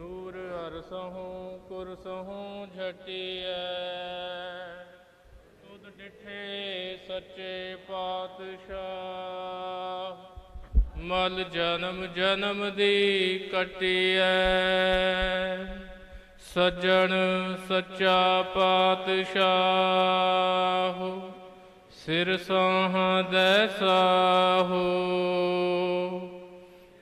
ਨੂਰ ਅਰਸਹੋਂ ਕੁਰਸਹੋਂ ਝਟਿਐ ਤੁਧ ਡਿਠੇ ਸੱਚੇ ਪਾਤਸ਼ਾਹ, ਮਲ ਜਨਮ ਜਨਮ ਦੀ ਕਟਿਐ। ਸੱਜਣ ਸੱਚਾ ਪਾਤਸ਼ਾਹ, ਸਿਰ ਸਾਹਾਂ ਸਾਹੋ।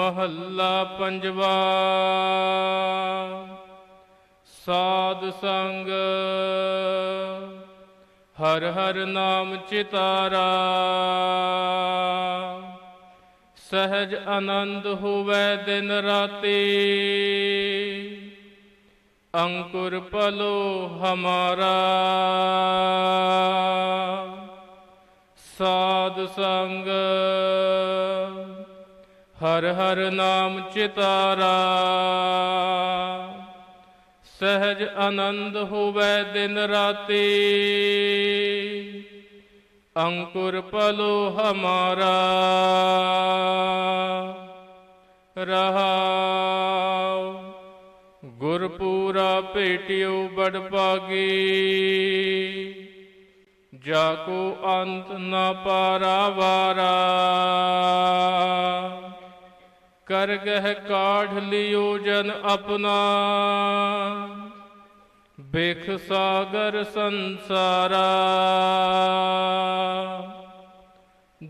ਮਹੱਲਾ ਪੰਜਵਾ। ਸਾਧ ਸੰਗ, ਹਰ ਹਰ ਨਾਮ ਚਿਤਾਰਾ। ਸਹਿਜ ਆਨੰਦ ਹੋਵੇ ਦਿਨ ਰਾਤੀ। ਅੰਕੁਰ ਪਲੋ ਹਮਾਰਾ। ਸਾਧ ਸੰਗ ਹਰ ਹਰ ਨਾਮ ਚਿਤਾਰਾ। ਸਹਿਜ ਆਨੰਦ ਹੋਵੇ ਦਿਨ ਰਾਤੀ। ਅੰਕੁਰ ਪਲੋ ਹਮਾਰਾ। ਰਹਾਉ, ਗੁਰਪੂਰਾ ਭੇਟਿਓ ਬੜ ਪਾਗੀ ਜਾ ਕੋ ਅੰਤ ਪਾਰਾ ਵਾਰਾ। ਕਰ ਗਹਿ ਕਾਢ ਲਿਓ ਜਨ ਆਪਣਾ। ਬਿਖ ਸਾਗਰ ਸੰਸਾਰਾ।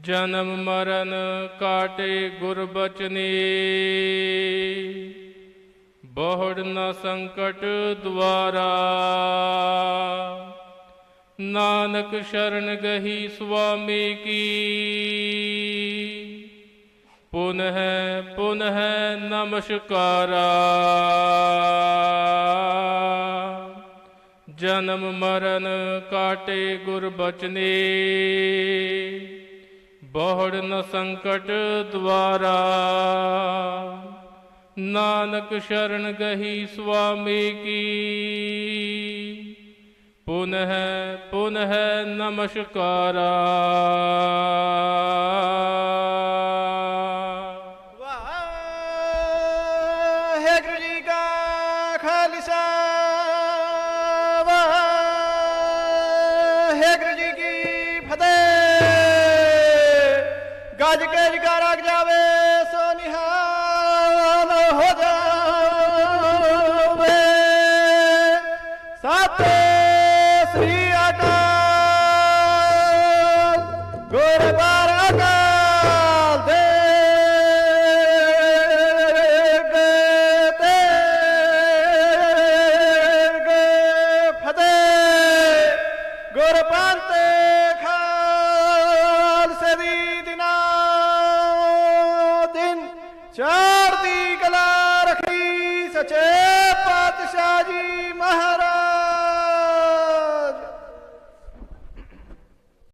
ਜਨਮ ਮਰਨ ਕਾਟੇ ਗੁਰ ਬਚਨੀ। ਬਹੁੜ ਨ ਸੰਕਟ ਦੁਆਰਾ। ਨਾਨਕ ਸ਼ਰਨ ਗਹੀ ਸੁਆਮੀ ਕੀ। ਪੁਨਹ ਪੁਨਹ ਨਮਸਕਾਰਾ ਜਨਮ ਮਰਨ ਕਾਟੇ ਗੁਰ ਬਚਨੇ ਬਹੁੜ ਨ ਸੰਕਟ ਦੁਆਰਾ ਨਾਨਕ ਸ਼ਰਨ ਗਹੀ ਸੁਆਮੀ ਕੀ ਪੁਨਹ ਪੁਨਹ ਨਮਸਕਾਰਾ ਫਤਿਹ ਗੱਜ ਕੇ ਜਕਾਰਾ ਜਾਵੇ, ਸੋ ਨਿਹਾਲ ਹੋ ਜਾਵੇ। ਸਤਿ ਸ੍ਰੀ ਅਕਾਲ ਗੁਰ ਬਾਰਾਕਾਲ ਦੇ ਤੇ ਖਾ ਸੱਚੇ ਪਾਤਸ਼ਾਹ ਜੀ।